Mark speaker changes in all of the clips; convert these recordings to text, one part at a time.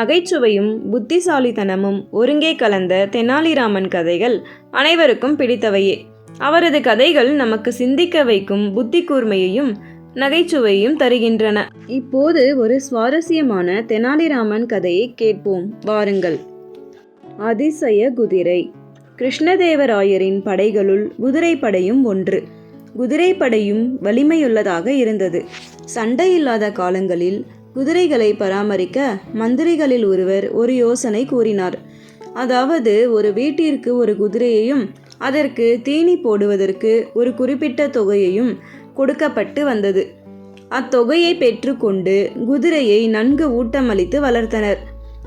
Speaker 1: நகைச்சுவையும் புத்திசாலித்தனமும் ஒருங்கே கலந்த தெனாலிராமன் கதைகள் அனைவருக்கும் பிடித்தவையே. அவரது கதைகள் நமக்கு சிந்திக்க வைக்கும் புத்தி கூர்மையையும் நகைச்சுவையும் தருகின்றன. இப்போது ஒரு சுவாரஸ்யமான தெனாலிராமன் கதையை கேட்போம். வாருங்கள். அதிசய குதிரை. கிருஷ்ணதேவராயரின் படைகளுள் குதிரைப்படையும் ஒன்று. குதிரைப்படையும் வலிமையுள்ளதாக இருந்தது. சண்டை இல்லாத காலங்களில் குதிரைகளை பராமரிக்க மந்திரிகளில் ஒருவர் ஒரு யோசனை கூறினார். அதாவது ஒரு வீட்டிற்கு ஒரு குதிரையையும் அதற்கு தீனி போடுவதற்கு ஒரு குறிப்பிட்ட தொகையையும் கொடுக்கப்பட்டு வந்தது. அத்தொகையை பெற்றுக்கொண்டு குதிரையை நன்கு ஊட்டமளித்து வளர்த்தனர்.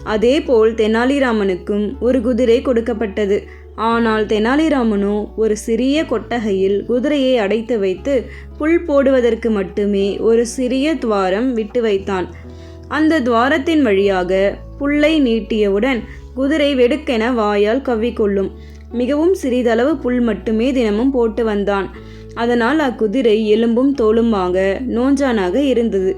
Speaker 1: அதேபோல் தெனாலிராமனுக்கும் ஒரு குதிரை கொடுக்கப்பட்டது. ஆனால் தெனாலிராமனோ ஒரு சிறிய கொட்டகையில் குதிரையை அடைத்து வைத்து புல் போடுவதற்கு மட்டுமே ஒரு சிறிய துவாரம் விட்டு வைத்தான். அந்த துவாரத்தின் வழியாக புல்லை நீட்டியவுடன் குதிரை வெடுக்கென வாயால் கவ்விக்கொள்ளும். மிகவும் சிறிதளவு புல் மட்டுமே தினமும் போட்டு வந்தான். அதனால் அக்குதிரை எலும்பும் தோலுமாக நோஞ்சானாக இருந்தது.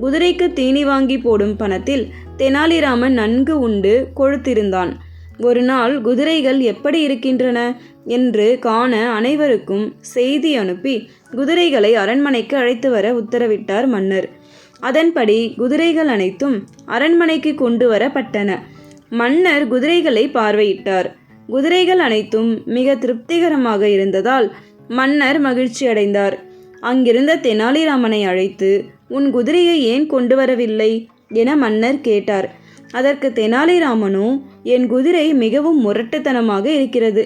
Speaker 1: குதிரைக்கு தீனி வாங்கி போடும் பணத்தில் தெனாலிராமன் நன்கு உண்டு கொழுத்திருந்தான். ஒரு நாள் குதிரைகள் எப்படி இருக்கின்றன? என்று காண அனைவருக்கும் செய்தி அனுப்பி குதிரைகளை அரண்மனைக்கு அழைத்து வர உத்தரவிட்டார் மன்னர். அதன்படி குதிரைகள் அனைத்தும் அரண்மனைக்கு கொண்டு வரப்பட்டன. மன்னர் குதிரைகளை பார்வையிட்டார். குதிரைகள் அனைத்தும் மிக திருப்திகரமாக இருந்ததால் மன்னர் மகிழ்ச்சி அடைந்தார் அங்கிருந்த தெனாலிராமனை அழைத்து உன் குதிரையை ஏன் கொண்டு வரவில்லை? என மன்னர் கேட்டார். அதற்கு தெனாலிராமனோ என் குதிரை மிகவும் முரட்டுத்தனமாக இருக்கிறது.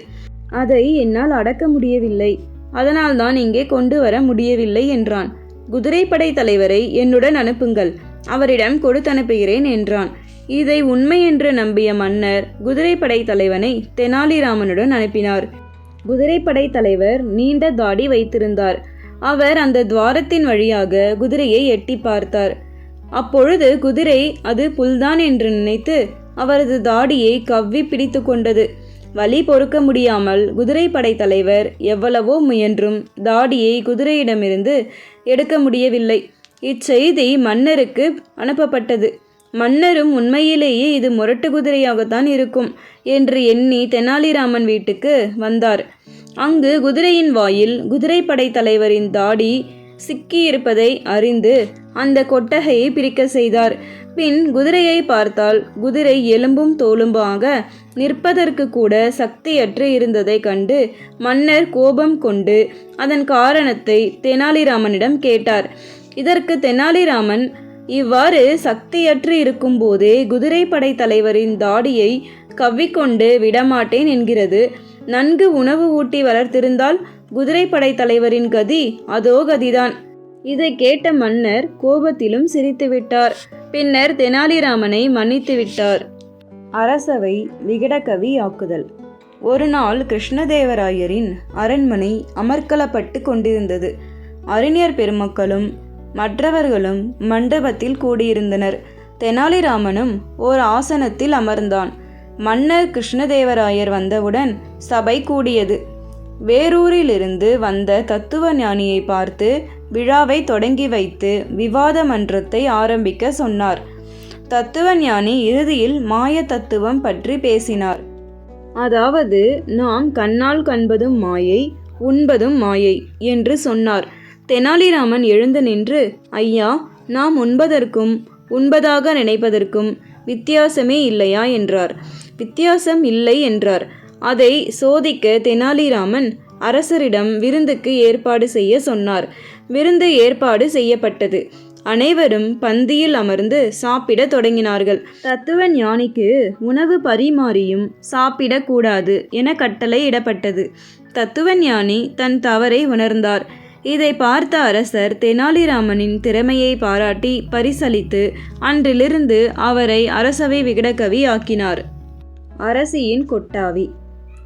Speaker 1: அதை என்னால் அடக்க முடியவில்லை. அதனால்தான் இங்கே கொண்டு வர முடியவில்லை என்றான். குதிரைப்படை தலைவரை என்னுடன் அனுப்புங்கள். அவரிடம் கொடுத்தனுப்புகிறேன் என்றான். இதை உண்மை என்று நம்பிய மன்னர் குதிரைப்படை தலைவனை தெனாலிராமனுடன் அனுப்பினார். குதிரைப்படை தலைவர் நீண்ட தாடி வைத்திருந்தார். அவர் அந்த துவாரத்தின் வழியாக குதிரையை எட்டி பார்த்தார். அப்பொழுது குதிரை அது புல்தான் என்று நினைத்து அவரது தாடியை கவ்வி பிடித்து கொண்டது. வலி பொறுக்க முடியாமல் குதிரைப்படை தலைவர் எவ்வளவோ முயன்றும் தாடியை குதிரையிடமிருந்து எடுக்க முடியவில்லை. இச்செய்தி மன்னருக்கு அனுப்பப்பட்டது. மன்னரும் உண்மையிலேயே இது முரட்டு குதிரையாகத்தான் இருக்கும் என்று எண்ணி தெனாலிராமன் வீட்டுக்கு வந்தார். அங்கு குதிரையின் வாயில் குதிரைப்படை தலைவரின் தாடி சிக்கியிருப்பதை அறிந்து அந்த கொட்டகையை பிரிக்க செய்தார். பின் குதிரையை பார்த்தால் குதிரை எலும்பும் தோலும்பாக நிற்பதற்கு கூட சக்தியற்று இருந்ததை கண்டு மன்னர் கோபம் கொண்டு அதன் காரணத்தை தெனாலிராமனிடம் கேட்டார். இதற்கு தெனாலிராமன் இவ்வாறு சக்தியற்று இருக்கும்போதே குதிரைப்படை தலைவரின் தாடியை கவ்விக்கொண்டு விடமாட்டேன் என்கிறது. நன்கு உணவு ஊட்டி வளர்த்திருந்தால் குதிரைப்படை தலைவரின் கதி அதோ கதிதான். இதை கேட்ட மன்னர் கோபத்திலும் சிரித்துவிட்டார். பின்னர் தெனாலிராமனை மன்னித்து விட்டார் அரசவை விகடகவி ஆக்குதல். ஒரு நாள் கிருஷ்ணதேவராயரின் அரண்மனை அமர்க்கலப்பட்டு கொண்டிருந்தது. அறிஞர் பெருமக்களும் மற்றவர்களும் மண்டபத்தில் கூடியிருந்தனர். தெனாலிராமனும் ஓர் ஆசனத்தில் அமர்ந்தான். மன்னர் கிருஷ்ணதேவராயர் வந்தவுடன் சபை கூடியது. வேரூரிலிருந்து வந்த தத்துவ ஞானியை பார்த்து விழாவை தொடங்கி வைத்து விவாத மன்றத்தை ஆரம்பிக்க சொன்னார். தத்துவ ஞானி இறுதியில் மாய தத்துவம் பற்றி பேசினார். அதாவது நாம் கண்ணால் கண்பதும் மாயை உண்பதும் மாயை என்று சொன்னார். தெனாலிராமன் எழுந்து நின்று ஐயா நாம் உண்பதற்கும் உண்பதாக நினைப்பதற்கும் வித்தியாசமே இல்லையா? என்றார். வித்தியாசம் இல்லை என்றார். அதை சோதிக்க தெனாலிராமன் அரசரிடம் விருந்துக்கு ஏற்பாடு செய்ய சொன்னார். விருந்து ஏற்பாடு செய்யப்பட்டது. அனைவரும் பந்தியில் அமர்ந்து சாப்பிட தொடங்கினார்கள். தத்துவ ஞானிக்கு உணவு பரிமாறியும் சாப்பிடக்கூடாது என கட்டளை இடப்பட்டது. தத்துவ ஞானி தன் தவறை உணர்ந்தார். இதை பார்த்த அரசர் தெனாலிராமனின் திறமையை பாராட்டி பரிசளித்து அன்றிலிருந்து அவரை அரசவை விகடகவி ஆக்கினார். அரசியின் கொட்டாவி.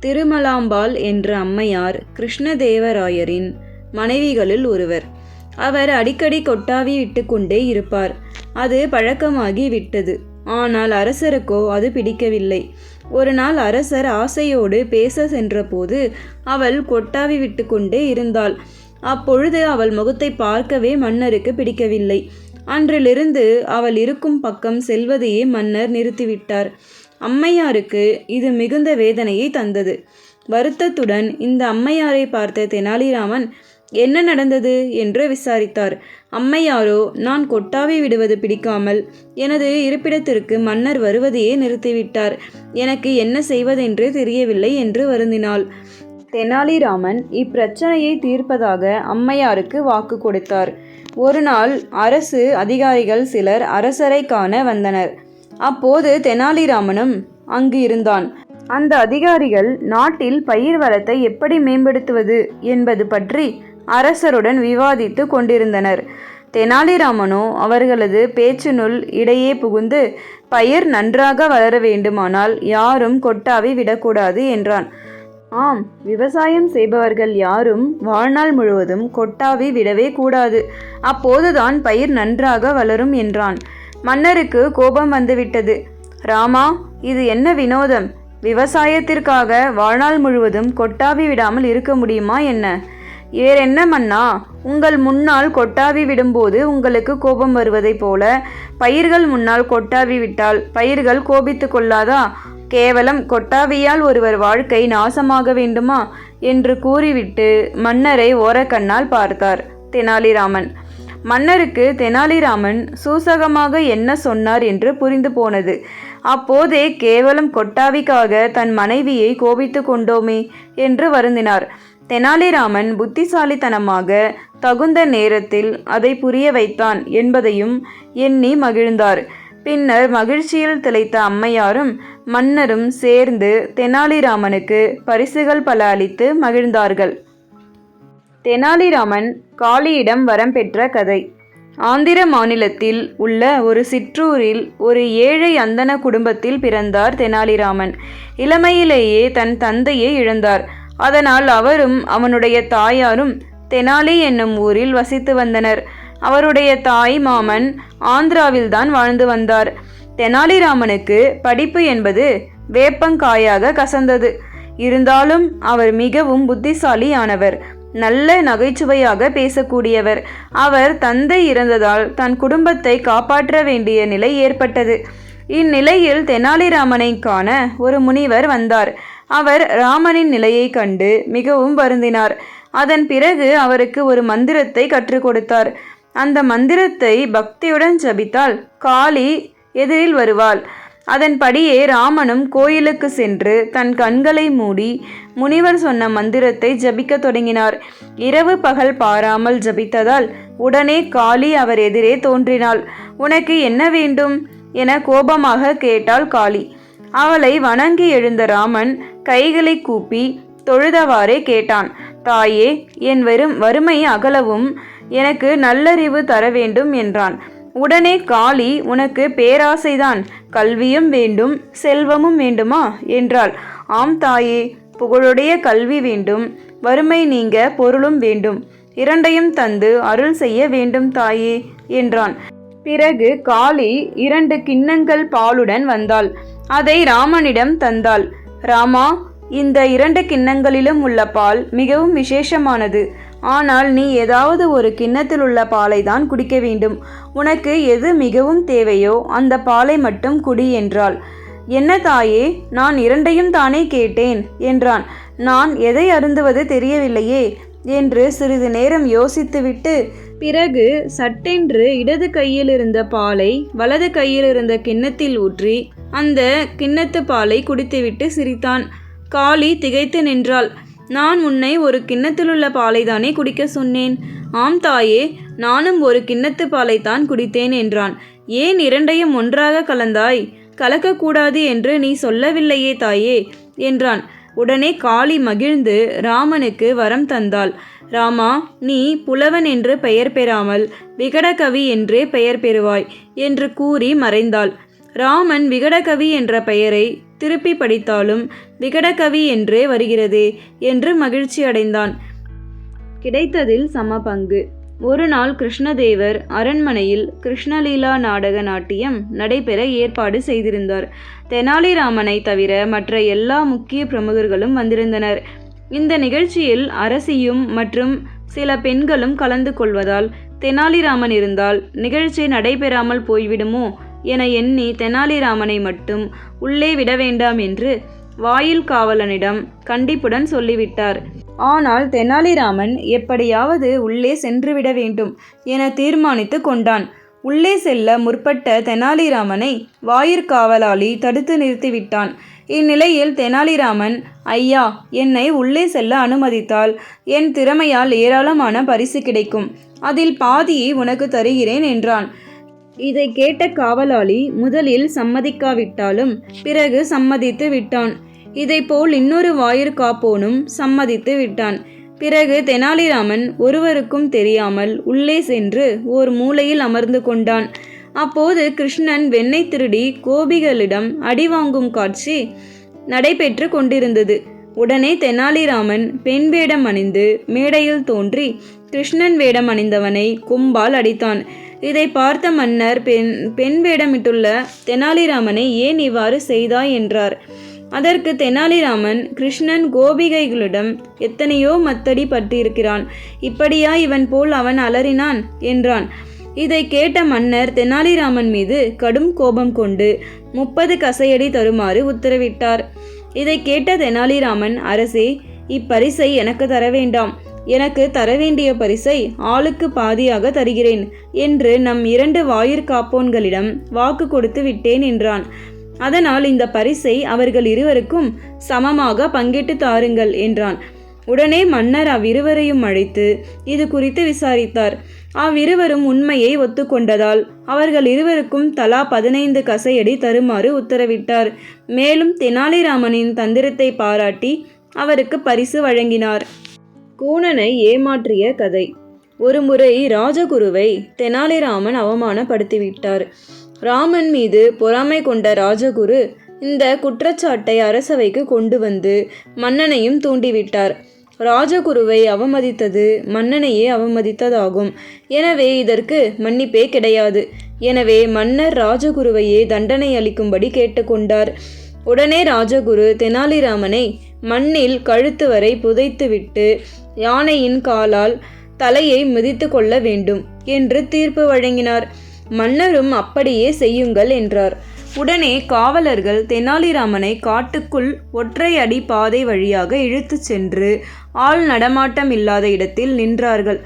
Speaker 1: திருமலாம்பாள் என்ற அம்மையார் கிருஷ்ணதேவராயரின் மனைவிகளில் ஒருவர். அவர் அடிக்கடி கொட்டாவி விட்டுக்கொண்டே இருப்பார். அது பழக்கமாகி விட்டது. ஆனால் அரசருக்கோ அது பிடிக்கவில்லை. ஒரு நாள் அரசர் ஆசையோடு பேச சென்றபோது அவள் கொட்டாவி விட்டுக்கொண்டே இருந்தாள். அப்பொழுது அவள் முகத்தை பார்க்கவே மன்னருக்கு பிடிக்கவில்லை. அன்றிலிருந்து அவள் இருக்கும் பக்கம் செல்வதையே மன்னர் நிறுத்திவிட்டார். அம்மையாருக்கு இது மிகுந்த வேதனையை தந்தது. வருத்தத்துடன் இந்த அம்மையாரை பார்த்த தெனாலிராமன் என்ன நடந்தது? என்று விசாரித்தார். அம்மையாரோ நான் கொட்டாவி விடுவது பிடிக்காமல் எனது இருப்பிடத்திற்கு மன்னர் வருவதையே நிறுத்திவிட்டார். எனக்கு என்ன செய்வதென்று தெரியவில்லை என்று வருந்தினாள். தெனாலிராமன் இப்பிரச்சனையை தீர்ப்பதாக அம்மையாருக்கு வாக்கு கொடுத்தார். ஒரு நாள் அரசு அதிகாரிகள் சிலர் அரசரை காண வந்தனர். அப்போது தெனாலிராமனும் அங்கு இருந்தான். அந்த அதிகாரிகள் நாட்டில் பயிர் வளத்தை எப்படி மேம்படுத்துவது என்பது பற்றி அரசருடன் விவாதித்து கொண்டிருந்தனர். தெனாலிராமனோ அவர்களது பேச்சினுள் இடையே புகுந்து பயிர் நன்றாக வளர வேண்டுமானால் யாரும் கொட்டாவி விடக்கூடாது என்றான். ஆம் விவசாயம் செய்பவர்கள் யாரும் வாழ்நாள் முழுவதும் கொட்டாவி விடவே கூடாது. அப்போதுதான் பயிர் நன்றாக வளரும் என்றான். மன்னருக்கு கோபம் வந்துவிட்டது. ராமா இது என்ன வினோதம்? விவசாயத்திற்காக வாழ்நாள் முழுவதும் கொட்டாவி விடாமல் இருக்க முடியுமா என்ன? வேறென்ன மன்னா? உங்கள் முன்னால் கொட்டாவி விடும்போது உங்களுக்கு கோபம் வருவதைப் போல பயிர்கள் முன்னால் கொட்டாவி விட்டால் பயிர்கள் கோபித்து கொள்ளாதா? கேவலம் கொட்டாவியால் ஒருவர் வாழ்க்கை நாசமாக வேண்டுமா? என்று கூறிவிட்டு மன்னரை ஓரக்கண்ணால் பார்த்தார் தெனாலிராமன். மன்னருக்கு தெனாலிராமன் சூசகமாக என்ன சொன்னார் என்று புரிந்து போனது. அப்போதே கேவலம் கொட்டாவிக்காக தன் மனைவியை கோபித்து கொண்டோமே என்று வருந்தினார். தெனாலிராமன் புத்திசாலித்தனமாக தகுந்த நேரத்தில் அதை புரிய வைத்தான் என்பதையும் எண்ணி மகிழ்ந்தார். பின்னர் மகிழ்ச்சியில் திளைத்த அம்மையாரும் மன்னரும் சேர்ந்து தெனாலிராமனுக்கு பரிசுகள் பல அளித்து மகிழ்ந்தார்கள். தெனாலிராமன் காளியிடம் வரம் பெற்ற கதை. ஆந்திர மாநிலத்தில் உள்ள ஒரு சிற்றூரில் ஒரு ஏழை அந்தன குடும்பத்தில் பிறந்தார் தெனாலிராமன். இளமையிலேயே தன் தந்தையை இழந்தார். அதனால் அவரும் அவனுடைய தாயாரும் தெனாலி என்னும் ஊரில் வசித்து வந்தனர். அவருடைய தாய் மாமன் ஆந்திராவில்தான் வாழ்ந்து வந்தார். தெனாலிராமனுக்கு படிப்பு என்பது வேப்பங்காயாக கசந்தது. இருந்தாலும் அவர் மிகவும் புத்திசாலியானவர். நல்ல நகைச்சுவையாக பேசக்கூடியவர். அவர் தந்தை இறந்ததால் தன் குடும்பத்தை காப்பாற்ற வேண்டிய நிலை ஏற்பட்டது. இந்நிலையில் தெனாலிராமனை காண ஒரு முனிவர் வந்தார். அவர் ராமனின் நிலையை கண்டு மிகவும் வருந்தினார். அதன் பிறகு அவருக்கு ஒரு மந்திரத்தை கற்றுக் கொடுத்தார். அந்த மந்திரத்தை பக்தியுடன் ஜபித்தால் காளி எதிரில் வருவாள். அதன்படியே ராமனும் கோயிலுக்கு சென்று தன் கண்களை மூடி முனிவர் சொன்ன மந்திரத்தை ஜபிக்கத் தொடங்கினார். இரவு பகல் பாராமல் ஜபித்ததால் உடனே காளி அவர் எதிரே தோன்றினாள். உனக்கு என்ன வேண்டும்? என கோபமாக கேட்டாள் காளி. அவளை வணங்கி எழுந்த ராமன் கைகளை கூப்பி தொழுதவாறே கேட்டான். தாயே என் வெறும் வறுமை அகலவும் எனக்கு நல்லறிவு தர வேண்டும் என்றான். உடனே காளி உனக்கு பேராசைதான். கல்வியும் வேண்டும் செல்வமும் வேண்டுமா? என்றாள். ஆம் தாயே புகழுடைய கல்வி வேண்டும் வறுமை நீங்க பொருளும் வேண்டும் இரண்டையும் தந்து அருள் செய்ய வேண்டும் தாயே என்றான். பிறகு காளி இரண்டு கிண்ணங்கள் பாலுடன் வந்தாள். அதை ராமனிடம் தந்தாள். ராமா இந்த இரண்டு கிண்ணங்களிலும் உள்ள பால் மிகவும் விசேஷமானது. ஆனால் நீ ஏதாவது ஒரு கிண்ணத்தில் உள்ள பாலை தான் குடிக்க வேண்டும். உனக்கு எது மிகவும் தேவையோ அந்த பாலை மட்டும் குடி என்றாள். என்ன தாயே நான் இரண்டையும் தானே கேட்டேன் என்றான். நான் எதை அருந்துவது தெரியவில்லையே என்று சிறிது நேரம் யோசித்துவிட்டு பிறகு சட்டென்று இடது கையில் இருந்த பாலை வலது கையில் இருந்த கிண்ணத்தில் ஊற்றி அந்த கிண்ணத்து பாலை குடித்துவிட்டு சிரித்தான். காளி திகைத்து நின்றாள். நான் உன்னை ஒரு கிண்ணத்திலுள்ள பாலைதானே குடிக்க சொன்னேன்? ஆம் தாயே நானும் ஒரு கிண்ணத்து பாலைத்தான் குடித்தேன் என்றான். ஏன் இரண்டையும் ஒன்றாக கலந்தாய்? கலக்கக்கூடாது என்று நீ சொல்லவில்லையே தாயே என்றான். உடனே காளி மகிழ்ந்து ராமனுக்கு வரம் தந்தாள். ராமா நீ புலவன் என்று பெயர் பெறாமல் விகடகவி என்றே பெயர் பெறுவாய் என்று கூறி மறைந்தாள். ராமன் விகடகவி என்ற பெயரை திருப்பி படித்தாலும் விகடகவி என்றே வருகிறது என்று மகிழ்ச்சி அடைந்தான். கிடைத்ததில் சம பங்கு. ஒரு நாள் கிருஷ்ணதேவர் அரண்மனையில் கிருஷ்ணலீலா நாடக நாட்டியம் நடைபெற ஏற்பாடு செய்திருந்தார். தெனாலிராமனை தவிர மற்ற எல்லா முக்கிய பிரமுகர்களும் வந்திருந்தனர். இந்த நிகழ்ச்சியில் அரசியும் மற்றும் சில பெண்களும் கலந்து கொள்வதால் தெனாலிராமன் இருந்தால் நிகழ்ச்சி நடைபெறாமல் போய்விடுமோ என எண்ணி தெனாலிராமனை மட்டும் உள்ளே விட வேண்டாம் என்று வாயில் காவலனிடம் கண்டிப்புடன் சொல்லிவிட்டார். ஆனால் தெனாலிராமன் எப்படியாவது உள்ளே சென்றுவிட வேண்டும் என தீர்மானித்து கொண்டான். உள்ளே செல்ல முற்பட்ட தெனாலிராமனை வாயிற்காவலாளி தடுத்து நிறுத்திவிட்டான். இந்நிலையில் தெனாலிராமன் ஐயா என்னை உள்ளே செல்ல அனுமதித்தால் என் திறமையால் ஏராளமான பரிசு கிடைக்கும். அதில் பாதியை உனக்கு தருகிறேன் என்றான். இதை கேட்ட காவலாளி முதலில் சம்மதிக்காவிட்டாலும் பிறகு சம்மதித்து விட்டான். இதைப்போல் இன்னொரு வாயிற்காப்போனும் சம்மதித்து விட்டான். பிறகு தெனாலிராமன் ஒருவருக்கும் தெரியாமல் உள்ளே சென்று ஓர் மூலையில் அமர்ந்து கொண்டான். அப்போது கிருஷ்ணன் வெண்ணெய் திருடி கோபிகளிடம் அடி வாங்கும் காட்சி நடைபெற்று கொண்டிருந்தது. உடனே தெனாலிராமன் பெண் வேடம் அணிந்து மேடையில் தோன்றி கிருஷ்ணன் வேடம் அணிந்தவனை கொம்பால் அடித்தான். இதை பார்த்த மன்னர் பெண் பெண் வேடமிட்டுள்ள தெனாலிராமனை ஏன் இவ்வாறு செய்தாய் என்றார். அதற்கு தெனாலிராமன் கிருஷ்ணன் கோபிகைகளிடம் எத்தனையோ மத்தடி பட்டிருக்கிறான். இப்படியா இவன் போல் அவன் அலறினான்? என்றான். இதை கேட்ட மன்னர் தெனாலிராமன் மீது கடும் கோபம் கொண்டு முப்பது கசையடி தருமாறு உத்தரவிட்டார். இதை கேட்ட தெனாலிராமன் அரசே இப்பரிசை எனக்கு தர வேண்டாம். எனக்கு தர வேண்டிய பரிசை ஆளுக்கு பாதியாக தருகிறேன் என்று நம் இரண்டு வாயிற்காப்போன்களிடம் வாக்கு கொடுத்து விட்டேன் என்றான். அதனால் இந்த பரிசை அவர்கள் இருவருக்கும் சமமாக பங்கிட்டு தாருங்கள் என்றான். உடனே மன்னர் அவ்விருவரையும் அழைத்து இது குறித்து விசாரித்தார். அவ்விருவரும் உண்மையை ஒத்துக்கொண்டதால் அவர்கள் இருவருக்கும் தலா பதினைந்து கசையடி தருமாறு உத்தரவிட்டார். மேலும் தெனாலிராமனின் தந்திரத்தை பாராட்டி அவருக்கு பரிசு வழங்கினார். கூணனை ஏமாற்றிய கதை. ஒருமுறை ராஜகுருவை தெனாலிராமன் அவமானப்படுத்திவிட்டார். ராமன் மீது பொறாமை கொண்ட ராஜகுரு இந்த குற்றச்சாட்டை அரசவைக்கு கொண்டு வந்து மன்னனையும் தூண்டிவிட்டார். ராஜகுருவை அவமதித்தது மன்னனையே அவமதித்ததாகும். எனவே இதற்கு மன்னிப்பே கிடையாது. எனவே மன்னர் ராஜகுருவையே தண்டனை அளிக்கும்படி கேட்டுக்கொண்டார். உடனே ராஜகுரு தெனாலிராமனை மண்ணில் கழுத்து வரை புதைத்துவிட்டு யானையின் காலால் தலையை மிதித்து கொள்ள வேண்டும் என்று தீர்ப்பு வழங்கினார். மன்னரும் அப்படியே செய்யுங்கள் என்றார். உடனே காவலர்கள் தெனாலிராமனை காட்டுக்குள் ஒற்றை அடி பாதை வழியாக இழுத்துச் சென்று ஆள் நடமாட்டம் இல்லாத இடத்தில் நின்றார்கள்.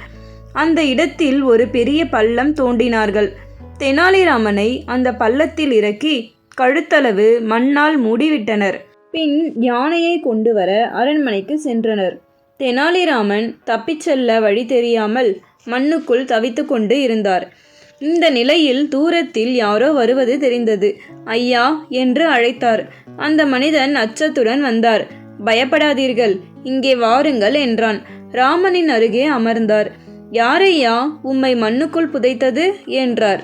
Speaker 1: அந்த இடத்தில் ஒரு பெரிய பள்ளம் தோண்டினார்கள். தெனாலிராமனை அந்த பள்ளத்தில் இறக்கி கழுத்தளவு மண்ணால் மூடிவிட்டனர். பின் யானையை கொண்டு வர அரண்மனைக்கு சென்றனர். தெனாலிராமன் தப்பிச் செல்ல வழி தெரியாமல் மண்ணுக்குள் தவித்து கொண்டு இருந்தார். இந்த நிலையில் தூரத்தில் யாரோ வருவது தெரிந்தது. ஐயா என்று அழைத்தார். அந்த மனிதன் அச்சத்துடன் வந்தார். பயப்படாதீர்கள் இங்கே வாருங்கள் என்றான். ராமனின் அருகே அமர்ந்தார். யாரையா உம்மை மண்ணுக்குள் புதைத்தது? என்றார்.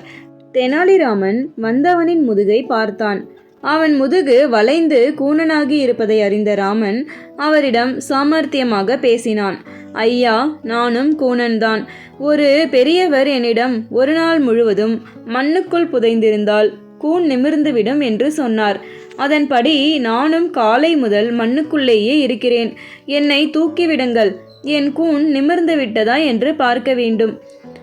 Speaker 1: தெனாலிராமன் வந்தவனின் முதுகை பார்த்தான். அவன் முதுகு வளைந்து கூணனாகி இருப்பதை அறிந்த ராமன் அவரிடம் சாமர்த்தியமாக பேசினான். ஐயா நானும் கூணன்தான் ஒரு பெரியவர் என்னிடம் ஒரு நாள் முழுவதும் மண்ணுக்குள் புதைந்திருந்தால் கூன் நிமிர்ந்துவிடும் என்று சொன்னார். அதன்படி நானும் காலை முதல் மண்ணுக்குள்ளேயே இருக்கிறேன். என்னை தூக்கிவிடுங்கள். என் கூன் நிமிர்ந்து விட்டதா என்று பார்க்க வேண்டும்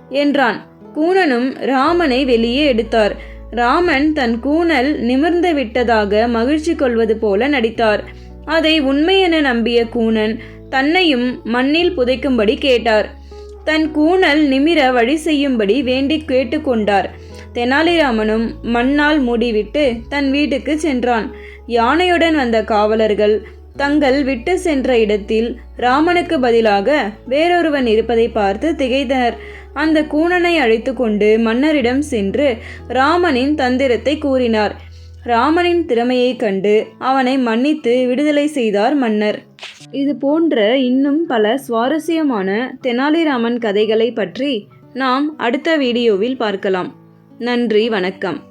Speaker 1: என்றான். கூணனும் ராமனை வெளியே எடுத்தார். ராமன் தன் கூணல் நிமிர்ந்து விட்டதாக மகிழ்ச்சி கொள்வது போல நடித்தார். அதை உண்மையென நம்பிய கூணன் தன்னையும் மண்ணில் புதைக்கும்படி கேட்டார். தன் கூணல் நிமிர வழி செய்யும்படி வேண்டி கேட்டுக்கொண்டார் தெனாலிராமனும் மண்ணால் மூடிவிட்டு தன் வீட்டுக்கு சென்றான். யானையுடன் வந்த காவலர்கள் தங்கள் விட்டு சென்ற இடத்தில் ராமனுக்கு பதிலாக வேறொருவன் இருப்பதை பார்த்து திகைத்தனர். அந்த கூணனை அழைத்து கொண்டு மன்னரிடம் சென்று ராமனின் தந்திரத்தை கூறினார். ராமனின் திறமையைக் கண்டு அவனை மன்னித்து விடுதலை செய்தார் மன்னர். இது போன்ற இன்னும் பல சுவாரஸ்யமான தெனாலிராமன் கதைகளை பற்றி நாம் அடுத்த வீடியோவில் பார்க்கலாம். நன்றி வணக்கம்.